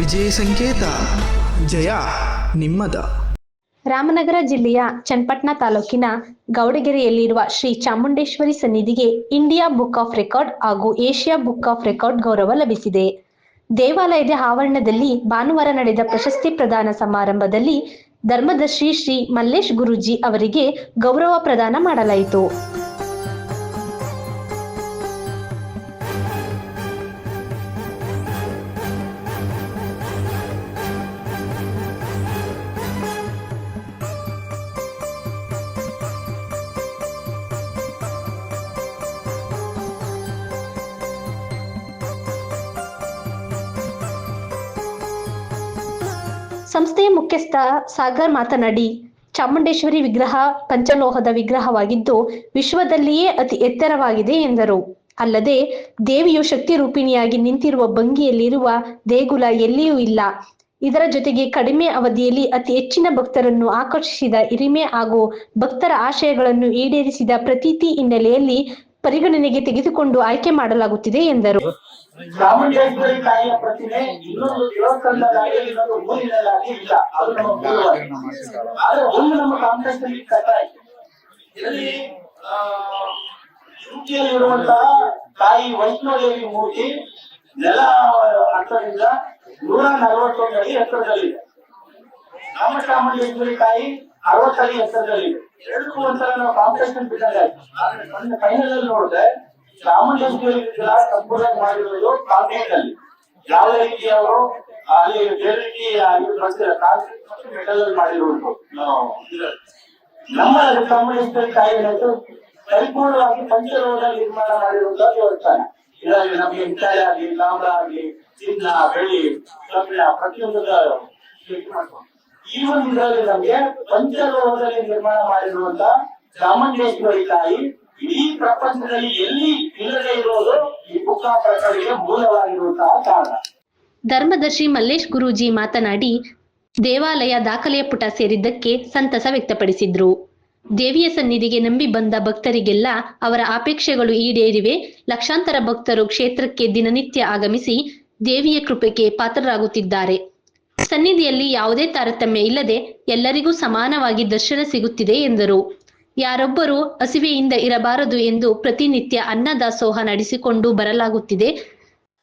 ವಿಜಯ ಸಂಕೇತ. ಜಯ ನಿಮ್ಮದ. ರಾಮನಗರ ಜಿಲ್ಲೆಯ ಚನ್ನಪಟ್ಟಣ ತಾಲೂಕಿನ ಗೌಡಗೆರೆಯಲ್ಲಿರುವ ಶ್ರೀ ಚಾಮುಂಡೇಶ್ವರಿ ಸನ್ನಿಧಿಗೆ ಇಂಡಿಯಾ ಬುಕ್ ಆಫ್ ರೆಕಾರ್ಡ್ ಹಾಗೂ ಏಷ್ಯಾ ಬುಕ್ ಆಫ್ ರೆಕಾರ್ಡ್ ಗೌರವ ಲಭಿಸಿದೆ. ದೇವಾಲಯದ ಆವರಣದಲ್ಲಿ ಭಾನುವಾರ ನಡೆದ ಪ್ರಶಸ್ತಿ ಪ್ರದಾನ ಸಮಾರಂಭದಲ್ಲಿ ಧರ್ಮದರ್ಶಿ ಶ್ರೀ ಮಲ್ಲೇಶ್ ಗುರೂಜಿ ಅವರಿಗೆ ಗೌರವ ಪ್ರದಾನ ಮಾಡಲಾಯಿತು. ಸಂಸ್ಥೆಯ ಮುಖ್ಯಸ್ಥ ಸಾಗರ್ ಮಾತನಾಡಿ, ಚಾಮುಂಡೇಶ್ವರಿ ವಿಗ್ರಹ ಪಂಚಲೋಹದ ವಿಗ್ರಹವಾಗಿದ್ದು ವಿಶ್ವದಲ್ಲಿಯೇ ಅತಿ ಎತ್ತರವಾಗಿದೆ ಎಂದರು. ಅಲ್ಲದೆ, ದೇವಿಯು ಶಕ್ತಿ ರೂಪಿಣಿಯಾಗಿ ನಿಂತಿರುವ ಭಂಗಿಯಲ್ಲಿರುವ ದೇಗುಲ ಎಲ್ಲಿಯೂ ಇಲ್ಲ. ಇದರ ಜೊತೆಗೆ ಕಡಿಮೆ ಅವಧಿಯಲ್ಲಿ ಅತಿ ಹೆಚ್ಚಿನ ಭಕ್ತರನ್ನು ಆಕರ್ಷಿಸಿದ ಹಿರಿಮೆ ಹಾಗೂ ಭಕ್ತರ ಆಶಯಗಳನ್ನು ಈಡೇರಿಸಿದ ಪ್ರತೀತಿ ಹಿನ್ನೆಲೆಯಲ್ಲಿ ಪರಿಗಣನೆಗೆ ತೆಗೆದುಕೊಂಡು ಆಯ್ಕೆ ಮಾಡಲಾಗುತ್ತಿದೆ ಎಂದರು. ತಾಯಿ ವೈಷ್ಣೋದೇವಿ ಮೂರ್ತಿ ನೆಲ ನೂರ ನಲವತ್ತೊಂದು ಅಡಿ ಎತ್ತರದಲ್ಲಿದೆ. ನಮ್ಮ ತಾಯಿ ಅರವತ್ತಡಿ ಎತ್ತರದಲ್ಲಿ. ಎರಡಕ್ಕೂ ಒಂಥರ ನಾವು ಕಾಂಪಿಟೇಷನ್ ಬಿಟ್ಟಾಗ ಆಯ್ತು. ಫೈನಲ್ ಅಲ್ಲಿ ನೋಡಿದ್ರೆ ಚಾಮುಂಡೇಶ್ವರಿ ಸಂಪೂರ್ಣ ಮಾಡಿರೋದು ಕಾಂಕ್ರೀಟ್ ಅಲ್ಲಿ ಯಾವ ರೀತಿ ಅವರು ಅಲ್ಲಿ ಬೇರೆ ರೀತಿ ಇದು ಬರ್ತಿಲ್ಲ ಕಾಂಕ್ರೀಟ್ ಮತ್ತು ಮೆಟಲ್ ಅಲ್ಲಿ ಮಾಡಿರೋದು ನಮ್ಮ ಚಾಮುಂಡೇಶ್ವರಿ ತಾಯಿ ಏನಾಯ್ತು ಪರಿಪೂರ್ಣವಾಗಿ ಪಂಚಲೋಹದಲ್ಲಿ ನಿರ್ಮಾಣ ಮಾಡಿರುವಂತಹ ದೇವಸ್ಥಾನ. ಇದರಲ್ಲಿ ನಮಗೆ ಹಿತ್ತಾಳೆ ಆಗ್ಲಿ, ತಾಮ್ರ ಆಗ್ಲಿ, ಚಿನ್ನ, ಬೆಳ್ಳಿ ಕಬ್ಬಿಣ ಪ್ರತಿಯೊಂದು ಈ ಒಂದು ಇದರಲ್ಲಿ ನಮಗೆ ಪಂಚಲೋಹದಲ್ಲಿ ನಿರ್ಮಾಣ ಮಾಡಿರುವಂತ ಚಾಮುಂಡೇಶ್ವರಿ ತಾಯಿ ಇಡೀ ಪ್ರಪಂಚದಲ್ಲಿ ಎಲ್ಲಿ ಇಲ್ಲದೆ ಇರೋದು ಈ ಪುಕ್ಕಾ ಪ್ರಕರಣಕ್ಕೆ ಮೂಲವಾಗಿರುವಂತಹ ಕಾರಣ. ಧರ್ಮದರ್ಶಿ ಮಲ್ಲೇಶ್ ಗುರೂಜಿ ಮಾತನಾಡಿ, ದೇವಾಲಯ ದಾಖಲೆಯ ಪುಟ ಸೇರಿದ್ದಕ್ಕೆ ಸಂತಸ ವ್ಯಕ್ತಪಡಿಸಿದ್ರು. ದೇವಿಯ ಸನ್ನಿಧಿಗೆ ನಂಬಿ ಬಂದ ಭಕ್ತರಿಗೆಲ್ಲ ಅವರ ಅಪೇಕ್ಷೆಗಳು ಈಡೇರಿವೆ. ಲಕ್ಷಾಂತರ ಭಕ್ತರು ಕ್ಷೇತ್ರಕ್ಕೆ ದಿನನಿತ್ಯ ಆಗಮಿಸಿ ದೇವಿಯ ಕೃಪೆಗೆ ಪಾತ್ರರಾಗುತ್ತಿದ್ದಾರೆ. ಸನ್ನಿಧಿಯಲ್ಲಿ ಯಾವುದೇ ತಾರತಮ್ಯ ಇಲ್ಲದೆ ಎಲ್ಲರಿಗೂ ಸಮಾನವಾಗಿ ದರ್ಶನ ಸಿಗುತ್ತಿದೆ ಎಂದರು. ಯಾರೊಬ್ಬರು ಹಸಿವೆಯಿಂದ ಇರಬಾರದು ಎಂದು ಪ್ರತಿನಿತ್ಯ ಅನ್ನದಾಸೋಹ ನಡೆಸಿಕೊಂಡು ಬರಲಾಗುತ್ತಿದೆ.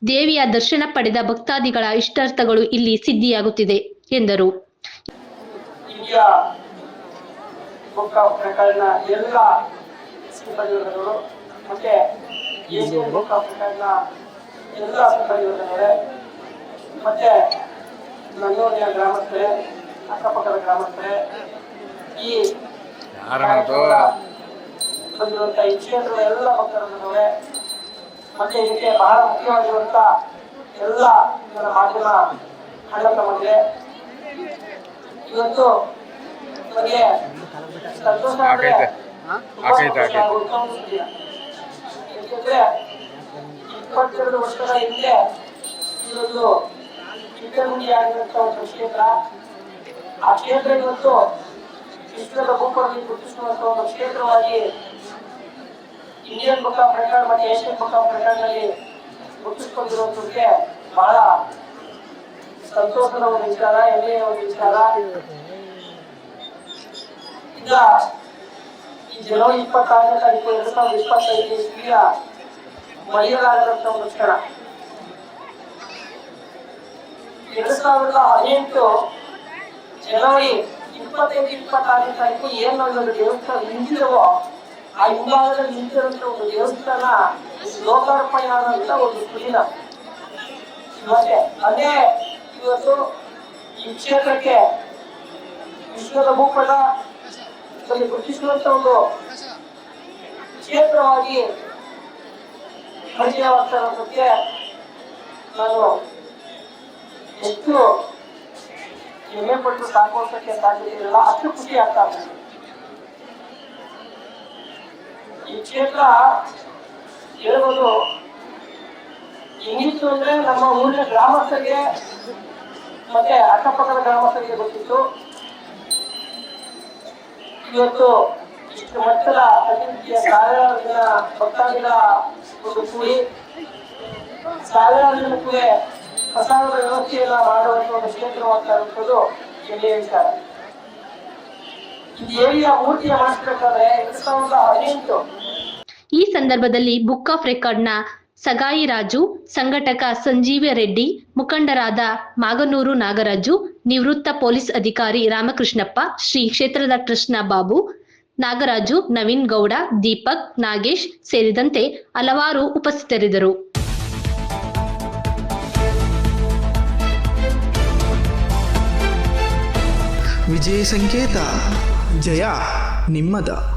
ದೇವಿಯ ದರ್ಶನ ಪಡೆದ ಭಕ್ತಾದಿಗಳ ಇಷ್ಟಾರ್ಥಗಳು ಇಲ್ಲಿ ಸಿದ್ಧಿಯಾಗುತ್ತಿದೆ ಎಂದರು. ಮತ್ತೆ ನನ್ನೂರಿನ ಗ್ರಾಮಸ್ಥರೇ ಅಕ್ಕಪಕ್ಕದ ಗ್ರಾಮಸ್ಥರೇ ಈ ಬಂದಿರುವಂತ ಈ ಕ್ಷೇತ್ರದ ಎಲ್ಲ ಭಕ್ತರನ್ನವೇ ಮತ್ತೆ ಇದಕ್ಕೆ ಬಹಳ ಮುಖ್ಯವಾಗಿರುವಂತ ಎಲ್ಲ ಇದರ ಮಾಧ್ಯಮ ಹಣ ತಮಗೆ ಇವತ್ತು ನಮಗೆ ಸಂತೋಷ ಒಂದು. ಯಾಕೆಂದ್ರೆ ಇಪ್ಪತ್ತೆರಡು ವರ್ಷಗಳ ಹಿಂದೆ ಈ ಚಿಕ್ಕಮುಂಡಿ ಆಗಿರುವಂತ ಒಂದು ಕ್ಷೇತ್ರ ಆ ಕ್ಷೇತ್ರ ಇವತ್ತು ವಿಶ್ವದ ಭೂಪಟದಲ್ಲಿ ಗುರುತಿಸುವಂತ ಒಂದು ಕ್ಷೇತ್ರವಾಗಿ ಇಂಡಿಯನ್ ಬುಕ್ ಆಫ್ ರೆಕಾರ್ಡ್ ಮತ್ತು ಏಷ್ಯನ್ ಬುಕ್ ಆಫ್ ರೆಕಾರ್ಡ್ನಲ್ಲಿ ಗುರುತಿಸಿಕೊಂಡಿರುವಂತಕ್ಕೆ ಬಹಳ ಸಂತೋಷದ ಒಂದು ವಿಚಾರ ಹೆಮ್ಮೆಯ ಒಂದು ವಿಚಾರ ಈಗ ಈ ಜನವರಿ ಇಪ್ಪತ್ತಾರನೇ ತಾರೀಕು ಎರಡು ಸಾವಿರದ ಇಪ್ಪತ್ತೈದು ಇಸ್ವಿಯ ಮರೆಯಲಾಗದಂತ ಒಂದು ಕ್ಷಣ ಎರಡು ಸಾವಿರದ ಹದಿನೆಂಟು ಜನವರಿ ಇಪ್ಪತ್ತೈದು, ಇಪ್ಪತ್ತಾರನೇ ತಾರೀಕು ಏನು ಒಂದು ದೇವಸ್ಥಾನ ನಿಂತಿರುವೋ ಆ ಹಿಂಭಾಗದಲ್ಲಿ ನಿಂತಿರುವಂತ ಒಂದು ದೇವಸ್ಥಾನ ಲೋಕಾರ್ಪಣೆ ಆದಂತ ಒಂದು ಕುಲೀನ ಮತ್ತೆ, ಅದೇ ಇವತ್ತು ಈ ಕ್ಷೇತ್ರಕ್ಕೆ ವಿಶ್ವದ ಭೂಪಟ ಗುರುತಿಸುವಂತ ಒಂದು ಕ್ಷೇತ್ರವಾಗಿ ಪರಿಚಯವಾಗ್ತಾರೋದಕ್ಕೆ ನಾನು ಎಷ್ಟು ಎಲೆ ಪಟ್ಟು ಸಾಕೋಸಕ್ಕೆ ಸಾಧ್ಯತೆ ಇರಲ್ಲ ಅಷ್ಟು ಖುಷಿ ಆಗ್ತಾ ಇದೆ ಈ ಕ್ಷೇತ್ರ ಹೇಳ್ಬೋದು ಇಂಗ್ಲಿಷ್ ಅಂದ್ರೆ ನಮ್ಮ ಊರಿನ ಗ್ರಾಮಸ್ಥರಿಗೆ ಮತ್ತೆ ಅಕ್ಕಪಕ್ಕದ ಗ್ರಾಮಸ್ಥರಿಗೆ ಗೊತ್ತಿತ್ತು. ಇವತ್ತು ಇಷ್ಟು ಮಟ್ಟದ ಅಭಿವೃದ್ಧಿಯ ಸಾವಿರಾರು ಜನ ಭಕ್ತಾದಿಗಳ ಒಂದು ಕೂಡಿ ಸಾವಿರಾರು ಜನಕ್ಕೆ ಪ್ರಸಾದದ ವ್ಯವಸ್ಥೆಯನ್ನ ಮಾಡುವಂತ ಒಂದು ಕ್ಷೇತ್ರವಾಗ್ತಾ ಇಲ್ಲಿ ದೇವಿಯ ಮೂರ್ತಿಯ ಮಾಡಿಸ್ಬೇಕಾದ್ರೆ ಈ ಸಂದರ್ಭದಲ್ಲಿ ಬುಕ್ ಆಫ್ ರೆಕಾರ್ಡ್ನ ಸಗಾಯಿ ರಾಜು, ಸಂಘಟಕ ಸಂಜೀವ ರೆಡ್ಡಿ, ಮುಖಂಡರಾದ ಮಾಗನೂರು ನಾಗರಾಜು, ನಿವೃತ್ತ ಪೊಲೀಸ್ ಅಧಿಕಾರಿ ರಾಮಕೃಷ್ಣಪ್ಪ, ಶ್ರೀ ಕ್ಷೇತ್ರದ ಕೃಷ್ಣ ಬಾಬು, ನಾಗರಾಜು, ನವೀನ್ ಗೌಡ, ದೀಪಕ್, ನಾಗೇಶ್ ಸೇರಿದಂತೆ ಹಲವಾರು ಉಪಸ್ಥಿತರಿದ್ದರು. ವಿಜಯ ಸಂಕೇತ ಜಯ ನಿಮ್ಮದ.